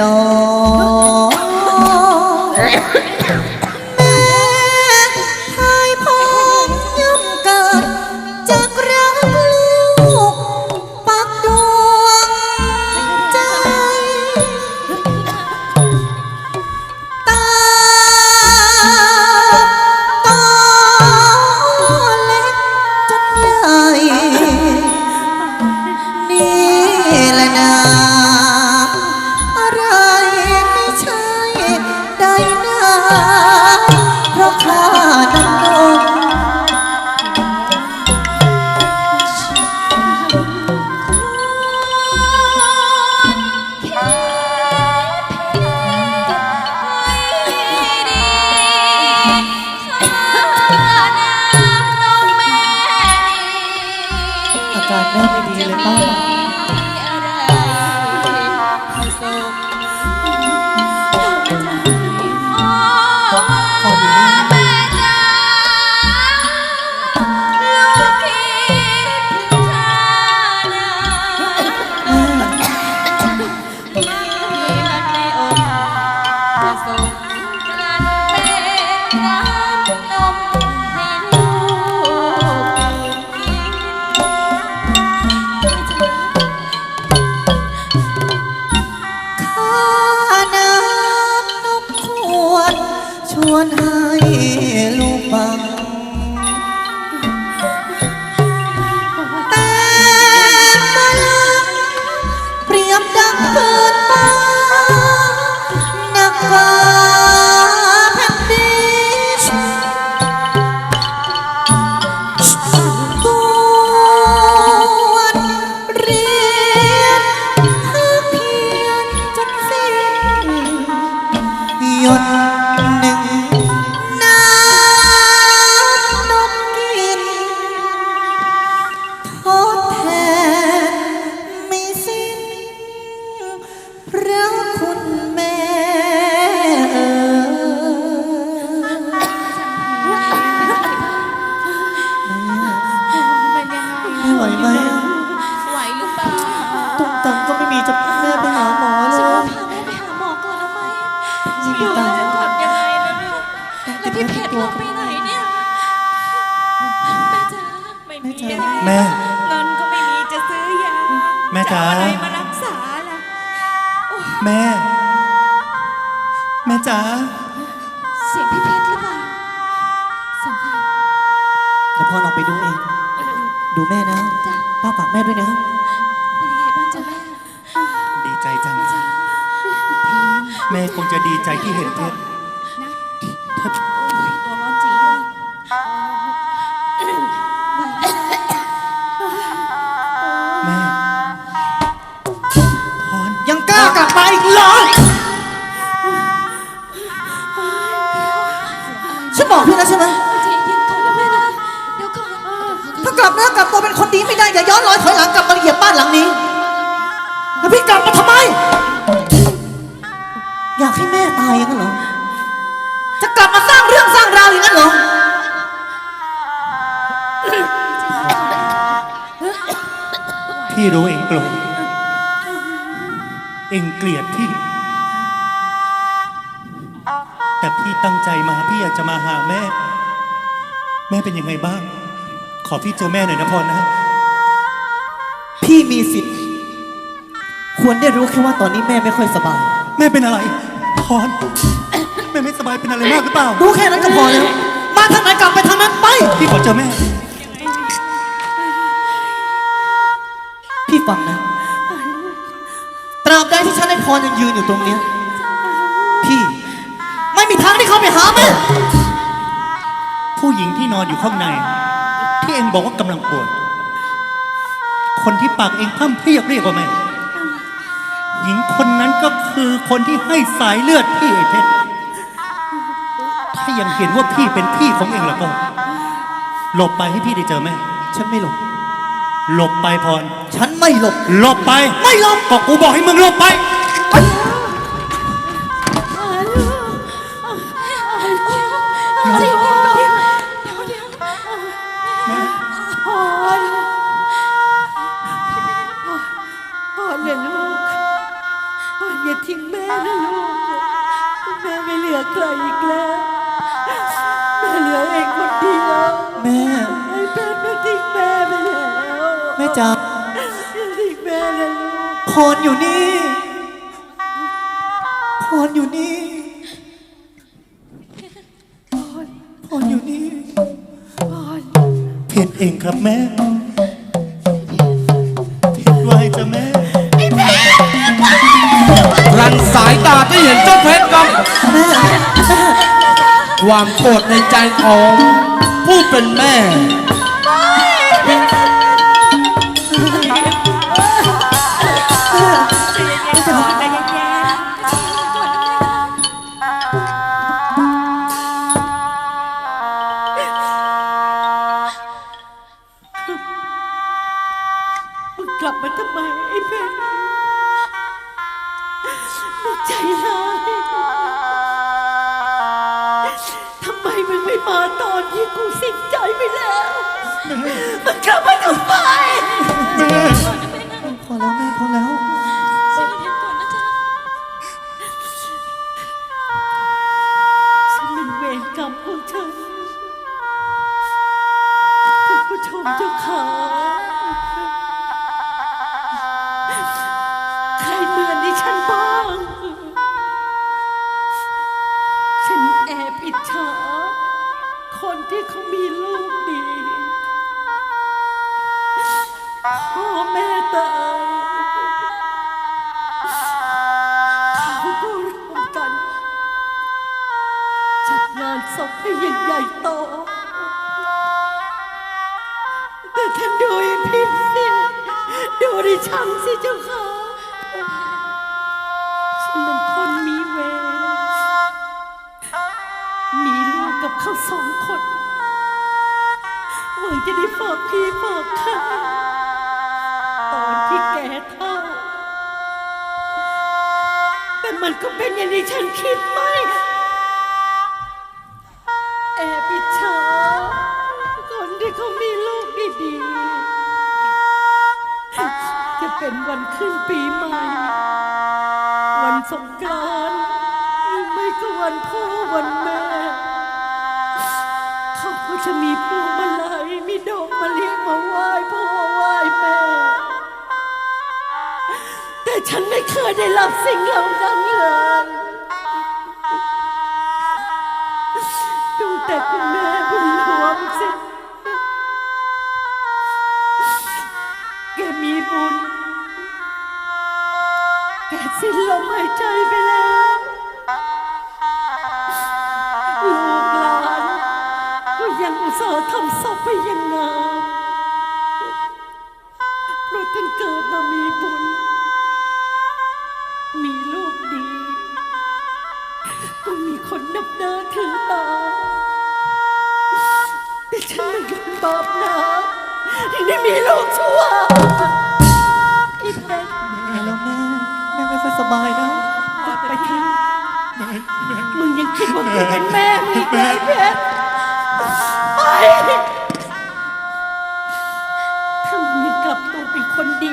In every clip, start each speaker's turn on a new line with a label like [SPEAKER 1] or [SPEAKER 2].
[SPEAKER 1] ถ อาการแม่ไม่ดีเลยป้า ม่มีจะพาแม่ไปหาหมอเล
[SPEAKER 2] ฉัน
[SPEAKER 1] ย
[SPEAKER 2] ว่าพาแม่ไปหาหมอก่อนนะไหม
[SPEAKER 1] ไม่มี
[SPEAKER 2] อยู่
[SPEAKER 1] ตังค์
[SPEAKER 2] จะทำยังไงล่ะลูก แล้วพี่เพชรเราไปไหนเนี่ย แม่จ๋าไม่มีอะไร
[SPEAKER 3] แม่
[SPEAKER 2] เงินก็ไม่มีจะซื้อยา
[SPEAKER 3] แม่จ๋า
[SPEAKER 2] จะเออะไรมารักษาล่ะ
[SPEAKER 3] แม่ แม่จ๋า
[SPEAKER 2] เสียงพี่เพชรหรือเปล่าเสียงใคร
[SPEAKER 1] เดี๋ยวพ่อลองไปดูเอง ดูแม่นะ
[SPEAKER 2] จ้ะ
[SPEAKER 1] ป้าฝากแม่ด้วยนะ
[SPEAKER 2] แม่
[SPEAKER 3] คงจะดีใจที่เห็นเพชร
[SPEAKER 2] นะ
[SPEAKER 3] ถ้า
[SPEAKER 2] โอ้ยตัวร้อนจีเลยไหวไหม
[SPEAKER 3] แม่พร
[SPEAKER 1] ยังกล้ากลับมาอีกเหรอฉันบอกพี่แล้วใช่ไหม
[SPEAKER 2] ใจเย็นก่อนนะแม่นะ เดี๋ยวก่อน
[SPEAKER 1] ถ้ากลับเนื้อกลับตัวเป็นคนดีไม่ได้อย่าย้อนรอยถอยหลังกลับมาเหยียบบ้านหลังนี้ แล้วพี่กลับมาทำไม อยากให้แม่ตายอย่างนั้นเหรอ จะกลับมาสร้างเรื่องสร้างราวอย่างนั้นเหรอ
[SPEAKER 3] พี่รู้เองโกรธเองเกลียดพี่ แต่พี่ตั้งใจมาพี่อยากจะมาหาแม่ แม่เป็นยังไงบ้าง ขอพี่เจอแม่หน่อยนะพรนะ
[SPEAKER 1] พี่มีสิทธิ์ ควรได้รู้แค่ว่าตอนนี้แม่ไม่ค่อยสบาย
[SPEAKER 3] แม่เป็นอะไร พรแม่ไม่สบายเป็นอะไรมากหรือเปล่า
[SPEAKER 1] รู้แค่นั้นก็พอแล้ว มาทางไหนกลับไปทางนั้นไป
[SPEAKER 3] พี่ขอเจอแม่
[SPEAKER 1] พี่ฟังนะ
[SPEAKER 2] เพ
[SPEAKER 1] รยังยืนอยู่ตรงเนี้ยพี่ ไม่มีทางที่เขาไปหาแม่
[SPEAKER 3] ผู้หญิงที่นอนอยู่ข้างใน ที่เองบอกว่ากำลังปวด คนที่ปากเองพร่ำเพรียกเรียกว่าแม่ หญิงคนนั้นก็คือคนที่ให้สายเลือดพี่ไอ้เพชร ถ้ายังเห็นว่าพี่เป็นพี่ของเองแล้วก็ หลบไปให้พี่ได้เจอแม่
[SPEAKER 1] ฉันไม่หลบ
[SPEAKER 3] หลบไปพร
[SPEAKER 1] ฉันไม่หลบ
[SPEAKER 3] หลบไป
[SPEAKER 1] ไม่หลบ
[SPEAKER 3] ก็กูบอกให้มึงหลบไป
[SPEAKER 2] พรพรเนี่ยลูกพร อย่าทิ้งแม่นะลูก แม่ไม่เหลือใครอีกแล้ว แม่เหลือเองคนเดียว
[SPEAKER 1] แม่
[SPEAKER 2] ไอ้เพชรมันทิ้งแม่ไปแล้ว
[SPEAKER 1] แม่จ๋า
[SPEAKER 2] อย่าทิ้งแม่นะลูก
[SPEAKER 1] พรอยู่นี่พรอยู่นี่พรอยู่นี่
[SPEAKER 3] เพชรเองครับแม่า
[SPEAKER 4] ยตาได้เห็นเจ้าเพชรครับ ความโกรธในใจของผู้เป็นแม่
[SPEAKER 2] ใจร้ายทำไมมึงไม่มาตอนที่กูสิ้นใจไปแล้วมึงกลับมาทำไม
[SPEAKER 1] พอแล้วแม่พอแล้
[SPEAKER 2] วาสองคนหวังจะได้ฝากพี่ฝากข้าตอนที่แก่เท่า แต่มันก็เป็นอย่างที่ฉันคิดไหมแอบอิจฉาคนที่เขามีลูกดีๆจะเป็นวันขึ้นปีใหม่ วันสงกรานต์หรือไม่ก็วันพ่อวันแม่ จะมีพวงมาลัยมีดอกมาเลี้ยงมาไหว้พ่อไหว้แม่ แต่ฉันไม่เคยได้รับสิ่งเหล่านั้นเลยดูแต่คุณแม่ มึงยังคิดว่ากูเป็นแม่มึงอีกไหมเพชรไปถ้ามึงยังกลับตัวเป็นคนดี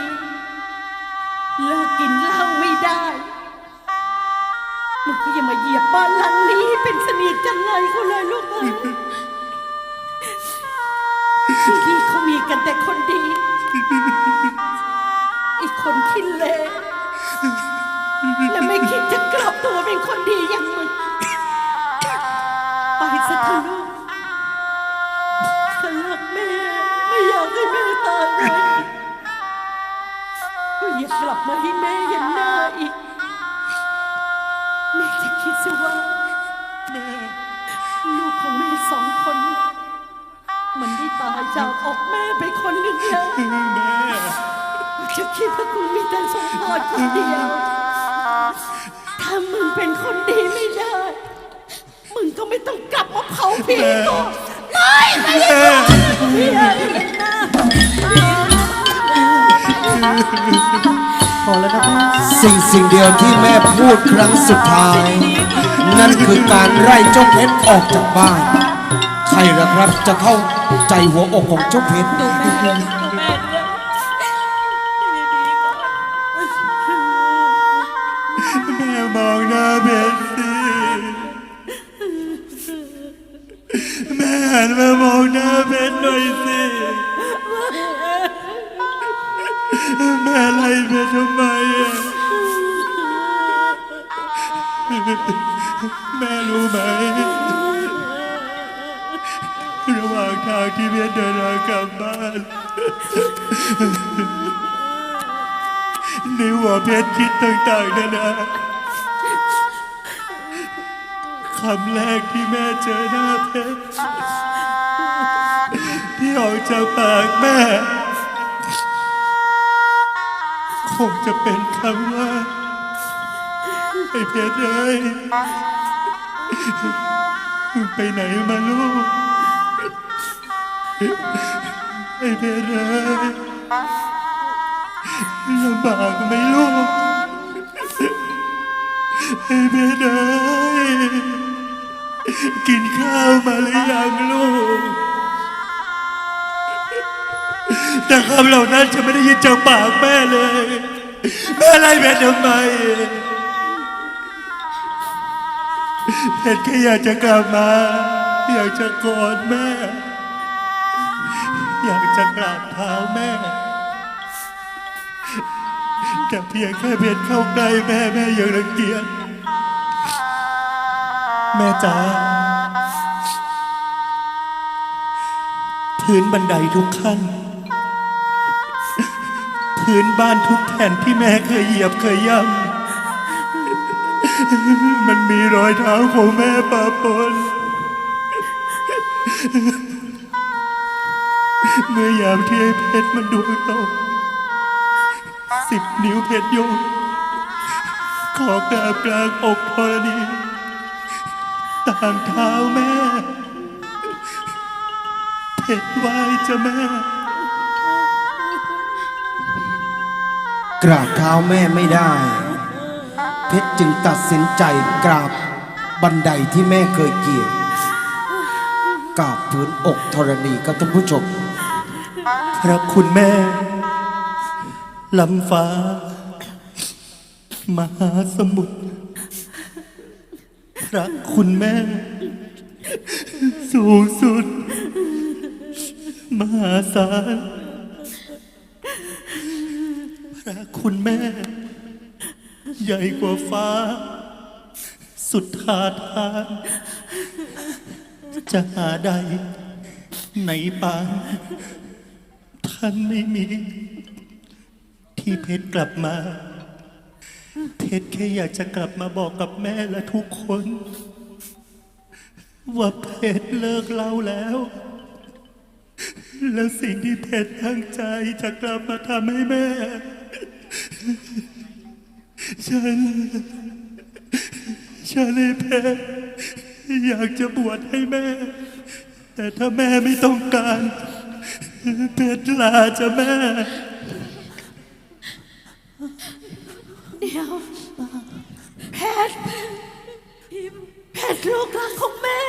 [SPEAKER 2] เลิกกินเหล้าไม่ได้ มึงก็อย่ามาเหยียบบ้านหลังนี้เป็นสนิทจังไรเขาเลยลูกเอ้ยที่นี่เขามีกันแต่คนดี อีกคนที่เลวและ เป็นคนดีอย่างมึง ไปสักทีลูกฉันรักแม่ ไม่อยากให้แม่ตายเลยก็อย่ากลับมาให้แม่เห็นหน้าอีกคิดสิว่าลูกของแม่สองคน มันได้ตายจากอกแม่ไปคนหนึ่งแล้วจะคิดว่ากูมีแต่สมพรคนเดียว ถ้ามึงเป็นคนดีไม่ได้ มึงก็ไม่ต้องกลับมาเผาพี่กูไม่ไม่ได้พี่เอ๋ยนะ
[SPEAKER 1] พอแล้วนะแม่สิ่งสิ่งเดียวที่แม่พูดครั้งสุดท้าย นั่นคือการไล่เจ้าเพชรออกจากบ้าน ใครล่ะครับจะเข้าใจหัวอกของเจ้าเพชร
[SPEAKER 3] หันมามองหน้าเพชรหน่อยสิแม่ไล่เพชรทำไมอะแม่รู้ไหม ระหว่างทางที่เพชรเดินทางกลับบ้านในหัวเพชรคิดต่างๆนานาคำแรกที่แม่เจอหน้าเพชร ออกจากปากแม่ คงจะเป็นคำว่าไอ้เพชรเอ้ยมึงไปไหนมาลูก ไอ้เพชรเอ้ยลำบากไหมลูก ไอ้เพชรเอ้ยกินข้าวมาหรือยังลูก แต่คำเหล่านั้นจะไม่ได้ยินจากปากแม่เลยแม่ไล่เพชรทำไมเพชรแค่อยากจะกลับมา อยากจะกอดแม่ อยากจะกราบเท้าแม่แต่เพียงแค่เพชรเข้าใกล้แม่แม่ยังรังเกียจแม่จ๋าพื้นบันไดทุกขั้น พื้นบ้านทุกแผ่นที่แม่เคยเหยียบเคยย่ำ มันมีรอยเท้าของแม่ปะปน เมื่อยามที่ไอ้เพชรมันดวงตกสิบนิ้วเพชรโยกขอกราบกลางอกธรณีตามเท้าแม่เพชรไหวจะแม่
[SPEAKER 1] กราบเท้าแม่ไม่ได้ เพชรจึงตัดสินใจกราบบันไดที่แม่เคยเกี่ยวกราบพื้นอกธรณีครับท่านผู้ชม
[SPEAKER 3] พระคุณแม่ลำฟ้ามหาสมุทรพระคุณแม่ สูงสุด มหาศาล พระคุณแม่ ใหญ่กว่าฟ้า สุดทาทานจะหาใดในปางท่านไม่มี ที่เพชรกลับมา เพชรแค่อยากจะกลับมาบอกกับแม่และทุกคน ว่าเพชรเลิกเล่าแล้ว และสิ่งที่เพชรตั้งใจจะกลับมาทำให้แม่ ฉันฉันเลยเพชรอยากจะบวชให้แม่ แต่ถ้าแม่ไม่ต้องการ เพชรลาจะแม่
[SPEAKER 2] เดี๋ยวแพทย์พิมพ์แพทย์ลูกรักของแม่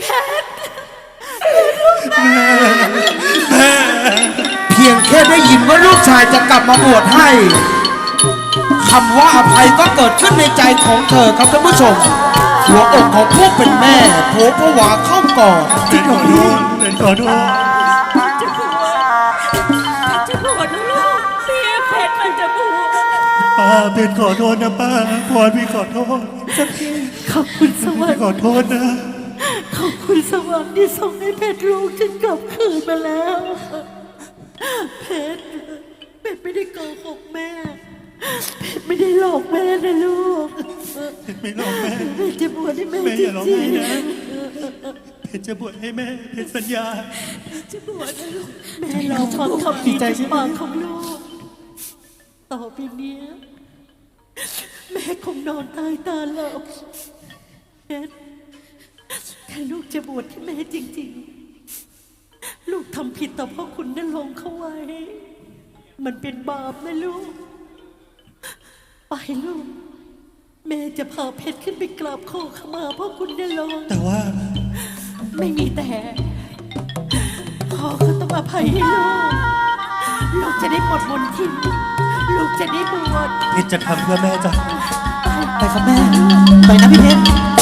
[SPEAKER 2] แพทย์
[SPEAKER 1] เพียง ได้ยินว่าลูกชายจะกลับมาบวชให้คำว่าอภัยก็เกิดขึ้นในใจของเธอครับท่านผู้ชม หัวอกของผู้เป็นแม่โผผวาเข้ากอด
[SPEAKER 3] เป็นขอโทษเป็นขอโทษ
[SPEAKER 2] จะบวชจะบวชนะลูกพี่เพชรมันจะบวช
[SPEAKER 3] ป้าเป็นขอโทษนะป้าพรพี่ขอโทษ
[SPEAKER 2] ขอบคุณสวรร
[SPEAKER 3] พี่
[SPEAKER 2] ค์
[SPEAKER 3] ขอโทษนะ
[SPEAKER 2] ขอบคุณสวรรค์ที่ส่งให้เพชรลูกฉันกลับคืนมาแล้ว เพชรเพชรไม่ได้โกหกแม่เพชรไม่ได้หลอกแม่นะลูก
[SPEAKER 3] ไม่ร้องแม่
[SPEAKER 2] แม่จะบวชให้แม่
[SPEAKER 3] แม่
[SPEAKER 2] จ
[SPEAKER 3] อย่าร้อง
[SPEAKER 2] ริ
[SPEAKER 3] ไห้
[SPEAKER 2] ง
[SPEAKER 3] นะ เพชรจะบวชให้แม่ เพชรสัญญา
[SPEAKER 2] ๆจะบวชนะลูกแม่รอฟังคำนี้จากปากของลูก ต่อไปเนี้ย แม่คงนอนตายตาหลับเพชรถ้าลูกจะบวชให้แม่จริงๆลูก ทำผิดต่อพ่อคุณนั่นลงเขาไว้ มันเป็นบาปนะลูก ไปลูก แม่จะพาเพชรขึ้นไปกราบขอขมาพ่อคุณนั่นลง
[SPEAKER 3] แต่ว่า
[SPEAKER 2] ไม่มีแต่พ่อก็ต้องอภัยให้ลูก ลูกจะได้หมดมนทิน ลูกจะได้บวช
[SPEAKER 3] เพชรจะทำเพื่อแม่จ้ะ
[SPEAKER 1] ไปครับแม่ ไปนะพี่เพชร